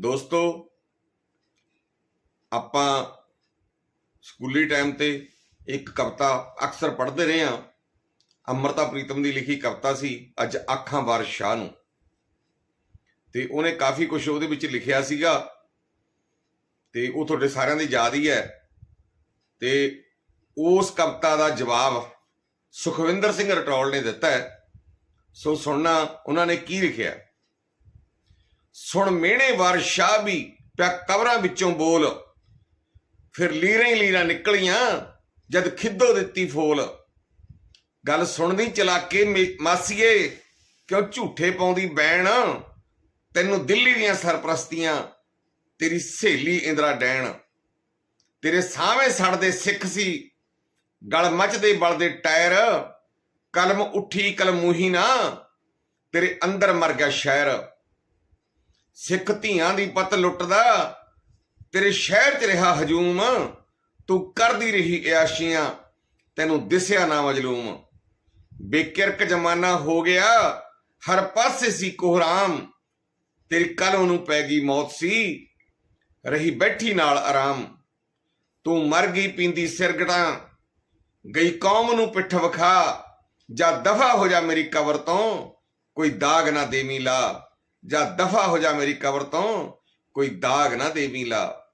ਦੋਸਤੋ, ਆਪਾਂ ਸਕੂਲੀ ਟਾਈਮ ਤੇ ਇੱਕ ਕਵਿਤਾ ਅਕਸਰ ਪੜ੍ਹਦੇ ਰਹੇ ਹਾਂ। ਅੰਮ੍ਰਿਤਾ ਪ੍ਰੀਤਮ ਦੀ ਲਿਖੀ ਕਵਿਤਾ ਸੀ, ਅੱਜ ਅੱਖਾਂ ਵਾਰ ਸ਼ਾਹ ਨੂੰ। ਤੇ ਉਹਨੇ ਕਾਫੀ ਕੁਝ ਉਹਦੇ ਵਿੱਚ ਲਿਖਿਆ ਸੀਗਾ। ਤੇ ਉਹ ਤੁਹਾਡੇ ਸਾਰਿਆਂ ਦੀ ਯਾਦ ਹੀ ਹੈ। ਤੇ ਉਸ ਕਵਿਤਾ ਦਾ ਜਵਾਬ ਸੁਖਵਿੰਦਰ ਸਿੰਘ ਰਟੌਲ ਨੇ ਦਿੱਤਾ ਹੈ। ਸੋ ਸੁਣਨਾ, ਉਹਨਾਂ ਨੇ ਕੀ ਲਿਖਿਆ? ਸੁਣ ਮਿਹਣੇ ਵਾਰ ਸ਼ਾਹ ਵੀ ਪਿਆ ਕਬਰਾਂ ਵਿੱਚੋਂ ਬੋਲ। ਫਿਰ ਲੀਰਾਂ ਹੀ ਲੀਰਾਂ ਨਿਕਲੀਆਂ, ਜਦ ਖਿੱਦੋ ਦਿੱਤੀ ਫੋਲ। ਗੱਲ ਸੁਣਦੀ ਚਲਾਕੇ ਮਾਸੀਏ, ਕਿਉਂ ਝੂਠੇ ਪਾਉਂਦੀ ਬੈਣ? ਤੈਨੂੰ ਦਿੱਲੀ ਦੀਆਂ ਸਰਪ੍ਰਸਤੀਆਂ, ਤੇਰੀ ਸਹੇਲੀ ਇੰਦਰਾ ਡੈਣ। ਤੇਰੇ ਸਾਹਵੇਂ ਸੜਦੇ ਸਿੱਖ ਸੀ, ਗਲ ਮੱਚਦੇ ਬਲਦੇ ਟਾਇਰ। ਕਲਮ ਉੱਠੀ ਕਲਮੂਹੀ ਨਾ, ਤੇਰੇ ਅੰਦਰ ਮਰ ਗਿਆ ਸ਼ਹਿਰ। ਸਿੱਖ ਧੀਆਂ ਦੀ ਪਤ ਲੁੱਟਦਾ, ਤੇਰੇ ਸ਼ਹਿਰ 'ਚ ਰਿਹਾ ਹਜੂਮ, ਤੂੰ ਕਰਦੀ ਰਹੀ ਇਆਸ਼ੀਆਂ ਤੈਨੂੰ ਦਿਸਿਆ ਨਾ ਮਜਲੂਮ। ਬੇਕਿਰਕ ਜ਼ਮਾਨਾ ਹੋ ਗਿਆ, ਹਰ ਪਾਸੇ ਸੀ ਕੋਹਰਾਮ, ਤੇਰੀ ਕਲਮ ਨੂੰ ਪੈ ਗਈ ਮੌਤ ਸੀ, ਰਹੀ ਬੈਠੀ ਨਾਲ ਆਰਾਮ। ਤੂੰ ਮਰ ਗਈ ਪੀਂਦੀ ਸਿਰਗੜਾਂ ਗਈ ਕੌਮ ਨੂੰ ਪਿੱਠ ਵਿਖਾ, ਜਾਂ ਦਫਾ ਹੋ ਜਾ ਮੇਰੀ ਕਬਰ ਤੋਂ, ਕੋਈ ਦਾਗ ਨਾ ਦੇਵੀਂ ਲਾ। ਜਾਂ ਦਫਾ ਹੋ ਜਾ ਮੇਰੀ ਕਬਰ ਤੋਂ ਕੋਈ ਦਾਗ ਨਾ ਦੇਵੀਂ ਲਾ।